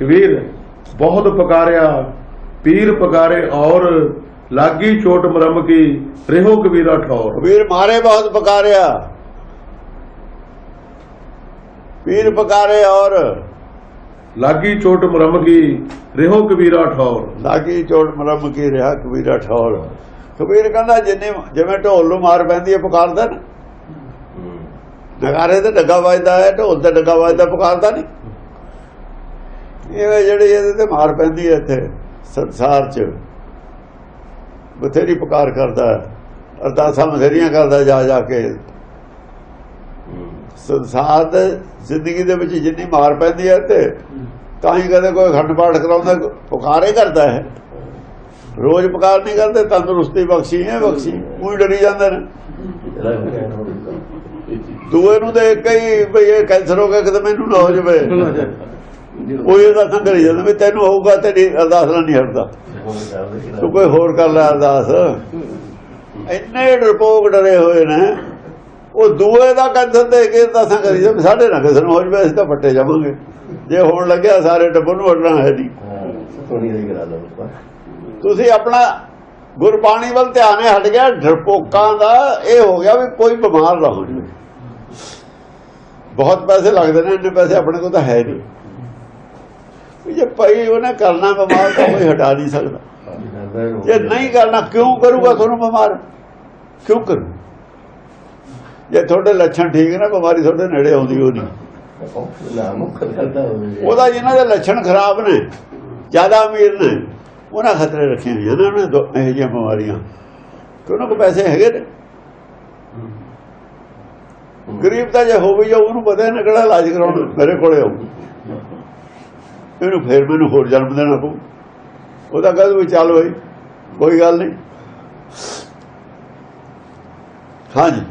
ਕਬੀਰ ਬਹੁਤ ਪੁਕਾਰਿਆ ਪੀਰ ਪੁਕਾਰੇ ਔਰ ਲਾਗੀ ਚੋਟ ਮਰਮ ਕੀ ਰਹਿਓ ਕਬੀਰਾ ਠੌਰ ਕਬੀਰ ਮਾਰੇ ਬਹੁਤ ਪੁਕਾਰਿਆ। ਪੀਰ ਪੁਕਾਰੇ ਔਰ ਲਾਗੀ ਚੋਟ ਮਰਮ ਕੀ ਰਹਿਓ ਕਬੀਰਾ ਠੌਰ ਲਾਗੀ ਚੋਟ ਮਰਮ ਕੀ ਰਿਹਾ ਕਬੀਰਾ ਠੌਰ ਕਬੀਰ ਕਹਿੰਦਾ ਜਿੰਨੇ ਜਿਵੇਂ ਢੋਲ ਨੂੰ ਮਾਰ ਪੈਂਦੀ ਹੈ ਪੁਕਾਰਦਾ ਨਾ। ਨਗਾਰੇ ਤੇ ਡੱਗਾ ਵੱਜਦਾ ਹੈ ਢੋਲ ਤੇ ਡੱਗਾ ਵੱਜਦਾ ਪੁਕਾਰਦਾ ਨਹੀਂ ਇਹ ਜਿਹੜੀ ਇਹਦੇ ਤੇ ਮਾਰ ਪੈਂਦੀ ਹੈ ਇੱਥੇ, ਸੰਸਾਰ 'ਚ। ਬਥੇਰੀ ਪੁਕਾਰ ਕਰਦਾ ਅਰਦਾਸਾਂ ਬਥੇਰੀਆਂ ਕਰਦਾ ਜਾ ਜਾ ਕੇ। ਸੰਸਾਰ ਦੇ ਜ਼ਿੰਦਗੀ ਦੇ ਵਿੱਚ ਜਿੰਨੀ ਮਾਰ ਪੈਂਦੀ ਹੈ ਤੇ ਤਾਂ ਹੀ ਕਦੇ ਕੋਈ ਖੰਡ ਪਾਠ ਕਰਾਉਂਦਾ, ਪੁਕਾਰੇ ਕਰਦਾ ਹੈ। ਰੋਜ਼ ਪੁਕਾਰ ਨਹੀਂ ਕਰਦੇ, ਤੰਦਰੁਸਤੀ ਬਖਸ਼ੀ ਹੈ ਬਖਸ਼ੀ ਕੋਈ ਡਰੀ ਜਾਂਦੇ ਨੇ। ਦੂਏ ਨੂੰ ਦੇਖ ਕੇ ਹੀ ਇਹ ਕੈਂਸਰ ਹੋ ਗਿਆ, ਕਿਤੇ ਮੈਨੂੰ ਨਾ ਹੋ ਜਾਵੇ। ਕੋਈ ਇਹਦਾ ਤਾਂ ਕਰੀ ਜਾਂਦਾ ਵੀ ਤੈਨੂੰ ਹੋਊਗਾ, ਤੇਰੀ ਅਰਦਾਸ ਨਾਲ ਨਹੀਂ ਹਟਦਾ। ਤੂੰ ਕੋਈ ਹੋਰ ਕਰ ਲੈ ਅਰਦਾਸ। ਇੰਨੇ ਡਰਪੋਕ ਡਰੇ ਹੋਏ ਨੇ। ਉਹ ਦੂਏ ਦਾ ਕੈਂਸਰ ਦੇ ਕੇ ਅਰਦਾਸਾਂ ਕਰੀ ਜਾਂਦੇ ਸਾਡੇ ਨਾਲ ਕਿਸੇ ਨੂੰ ਹੋ ਜਾਵੇ, ਅਸੀਂ ਤਾਂ ਪੱਟੇ ਜਾਵਾਂਗੇ। ਜੇ ਹੋਣ ਲੱਗਿਆ ਸਾਰੇ ਟੱਬਰ ਨੂੰ ਵੜਨਾ ਹੈ ਨਹੀਂ। ਤੁਸੀਂ ਆਪਣਾ ਗੁਰਬਾਣੀ ਵੱਲ ਧਿਆਨ ਹਟ ਗਿਆ, ਡਰਪੋਕਾਂ ਦਾ ਇਹ ਹੋ ਗਿਆ ਵੀ ਕੋਈ ਬਿਮਾਰ ਨਾ ਹੋ ਜਾਵੇ। ਬਹੁਤ ਪੈਸੇ ਲੱਗਦੇ ਨੇ, ਇੰਨੇ ਪੈਸੇ ਆਪਣੇ ਕੋਲ ਤਾਂ ਹੈ ਨਹੀਂ। ਭਾਈ, ਉਹਨੇ ਕਰਨਾ ਬਿਮਾਰ ਤਾਂ ਕੋਈ ਹਟਾ ਨਹੀਂ ਸਕਦਾ। ਜੇ ਨਹੀਂ ਕਰਨਾ, ਕਿਉਂ ਕਰੂਗਾ ਤੁਹਾਨੂੰ ਬਿਮਾਰ? ਕਿਉਂ ਕਰੂ? ਜੇ ਤੁਹਾਡੇ ਲੱਛਣ ਠੀਕ ਨੇ, ਬਿਮਾਰੀ ਤੁਹਾਡੇ ਨੇੜੇ ਆਉਂਦੀ, ਉਹ ਨਹੀਂ। ਉਹਦਾ ਜਿਨ੍ਹਾਂ ਦੇ ਲੱਛਣ ਖਰਾਬ ਨੇ, ਜ਼ਿਆਦਾ ਅਮੀਰ ਨੇ, ਉਹਨਾਂ ਖਤਰੇ ਰੱਖੇ ਨੇ ਉਹਨਾਂ ਦੋ ਇਹੋ ਜਿਹੀਆਂ ਬਿਮਾਰੀਆਂ। ਕਿ ਉਹਨਾਂ ਕੋਲ ਪੈਸੇ ਹੈਗੇ ਨੇ? ਗਰੀਬ ਤਾਂ ਜੇ ਹੋਵੇ ਵੀ ਉਹਨੂੰ ਪਤਾ ਨਾ ਕਿਹੜਾ ਇਲਾਜ ਕਰਾਉਣ, ਮੇਰੇ ਕੋਲੇ ਆਉ ਇਹਨੂੰ ਫੇਰ ਮੈਨੂੰ ਹੋਰ ਜਨਮ ਦੇਣਾ ਪਊ। ਉਹਦਾ ਕਹਿੰਦਾ ਵੀ ਚੱਲ ਬਈ ਕੋਈ ਗੱਲ ਨਹੀਂ। ਹਾਂਜੀ।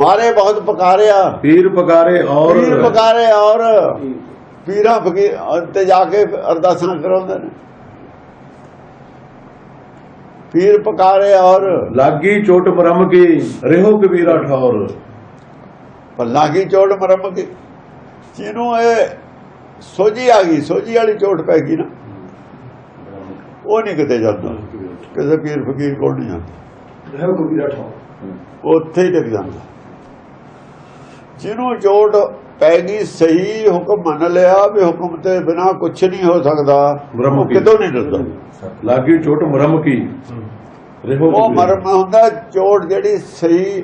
ਮਾਰੇ ਬਹੁਤ ਪੁਕਾਰਿਆ। ਪੀਰ ਪੁਕਾਰੇ ਔਰ ਪੀਰ ਪੁਕਾਰੇ ਔਰ ਪੀਰਾਂ ਫਕੀਰ ਤੇ ਜਾ ਕੇ ਅਰਦਾਸਾਂ ਕਰਾਉਂਦੇ ਨੇ। ਪੀਰ ਪੁਕਾਰੇ ਔਰ ਲਾਗੀ ਚੋਟ ਮਰਮ ਕੀ ਰਹਿਓ ਕਬੀਰਾ ਠੌਰ। ਪੱਲਾ ਕੀ ਚੋਟ ਮਰਮ ਕੀ। ਜਿਹਨੂੰ ਇਹ ਸੋਝੀ ਆ ਗਈ ਸੋਝੀ ਵਾਲੀ ਚੋਟ ਪੈ ਗਈ ਨਾ। ਉਹ ਨਹੀਂ ਕਿਤੇ ਜਾਂਦਾ। ਕਿਸੇ ਪੀਰ ਫਕੀਰ ਕੋਲ ਨਹੀਂ ਜਾਂਦਾ। ਉੱਥੇ ਹੀ ਟਿਕ ਜਾਂਦਾ। ਜਿਹਨੂੰ ਚੋਟ ਪੈ ਗਈ ਸਹੀ ਹੁਕਮ ਮੰਨ ਲਿਆ ਵੀ ਹੁਕਮ ਤੇ ਬਿਨਾ ਕੁਝ ਨਹੀਂ ਹੋ ਸਕਦਾ ਬ੍ਰਹਮ ਉਹ ਕੀ। ਕਿਤੋਂ ਨਹੀਂ ਡਰਦਾ। ਲਾਗੀ ਚੋਟ ਮਰਮ ਕੀ? ਉਹ ਮਰਮ ਹੁੰਦਾ ਚੋਟ ਜਿਹੜੀ ਸਹੀ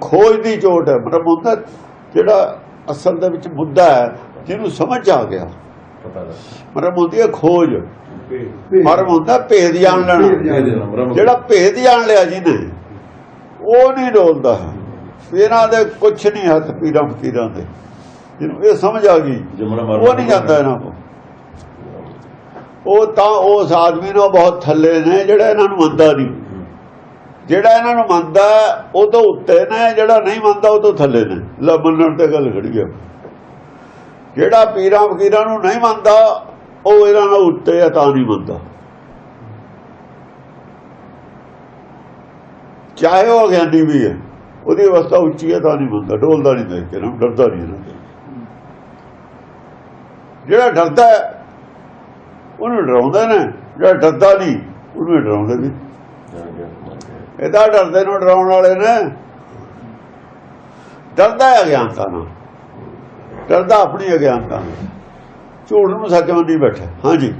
ਖੋਜ ਦੀ ਚੋਟ ਹੈ। ਮਰਮ ਹੁੰਦਾ ਜਿਹੜਾ ਅਸਲ ਦੇ ਵਿੱਚ ਮੁੱਦਾ ਹੈ ਜਿਹਨੂੰ ਸਮਝ ਆ ਗਿਆ। ਮਰਮ ਹੁੰਦੀ ਹੈ ਖੋਜ। ਮਰਮ ਹੁੰਦਾ ਭੇਦ ਜਾਣ ਲੈਣਾ। ਜਿਹੜਾ ਭੇਦ ਜਾਣ ਲਿਆ ਜਿਹਨੇ ਉਹ ਨਹੀਂ ਡੋਲਦਾ। ਇਹਨਾਂ ਦੇ ਕੁਛ ਨਹੀਂ ਹੱਥ ਪੀਰਾਂ ਫਕੀਰਾਂ ਦੇ। ਜਿਹਨੂੰ ਇਹ ਸਮਝ ਆ ਗਈ ਉਹ ਨਹੀਂ ਜਾਂਦਾ ਇਹਨਾਂ ਕੋ ਉਹ ਤਾਂ ਉਸ ਆਦਮੀ ਨੂੰ ਬਹੁਤ ਥੱਲੇ ਨੇ ਜਿਹੜਾ ਇਹਨਾਂ ਨੂੰ ਮੰਨਦਾ ਨਹੀਂ। ਜਿਹੜਾ ਇਹਨਾਂ ਨੂੰ ਮੰਨਦਾ ਉਹ ਤੋਂ ਉੱਤੇ ਨੇ ਜਿਹੜਾ ਨਹੀਂ ਮੰਨਦਾ ਉਹ ਤੋਂ ਥੱਲੇ ਨੇ। ਲੈ ਮੰਨਣ ਤੇ ਗੱਲ ਖੜੀ ਆ। ਜਿਹੜਾ ਪੀਰਾਂ ਫਕੀਰਾਂ ਨੂੰ ਨਹੀਂ ਮੰਨਦਾ, ਉਹ ਇਹਨਾਂ ਨਾਲ ਉੱਤੇ ਆ, ਤਾਂ ਨਹੀਂ ਮੰਨਦਾ। ਚਾਹੇ ਉਹ ਅਗਿਆਨੀ ਵੀ ਹੈ, ਉਹਦੀ ਅਵਸਥਾ ਉੱਚੀ ਹੈ, ਤਾਂ ਨਹੀਂ ਮੰਨਦਾ। ਡੋਲਦਾ ਨਹੀਂ ਦੇਖ ਕੇ ਨਾ, ਡਰਦਾ ਨਹੀਂ ਇਹਨਾਂ ਜਿਹੜਾ ਡਰਦਾ ਉਹਨੂੰ ਡਰਾਉਂਦੇ ਨੇ। ਜਿਹੜਾ ਡਰਦਾ ਨਹੀਂ, ਉਹਨੂੰ ਡਰਾਉਂਦੇ ਵੀ ਇਹਦਾ ਡਰਦੇ ਨੂੰ, ਡਰਾਉਣ ਵਾਲੇ ਨੇ। ਡਰਦਾ ਹੈ ਅਗਿਆਨਤਾ ਨਾਲ। ਡਰਦਾ ਆਪਣੀ ਅਗਿਆਨਤਾ ਨਾਲ ਝੂਠ ਨੂੰ ਸੱਚ ਮੰਨੀ ਬੈਠਾ। ਹਾਂਜੀ।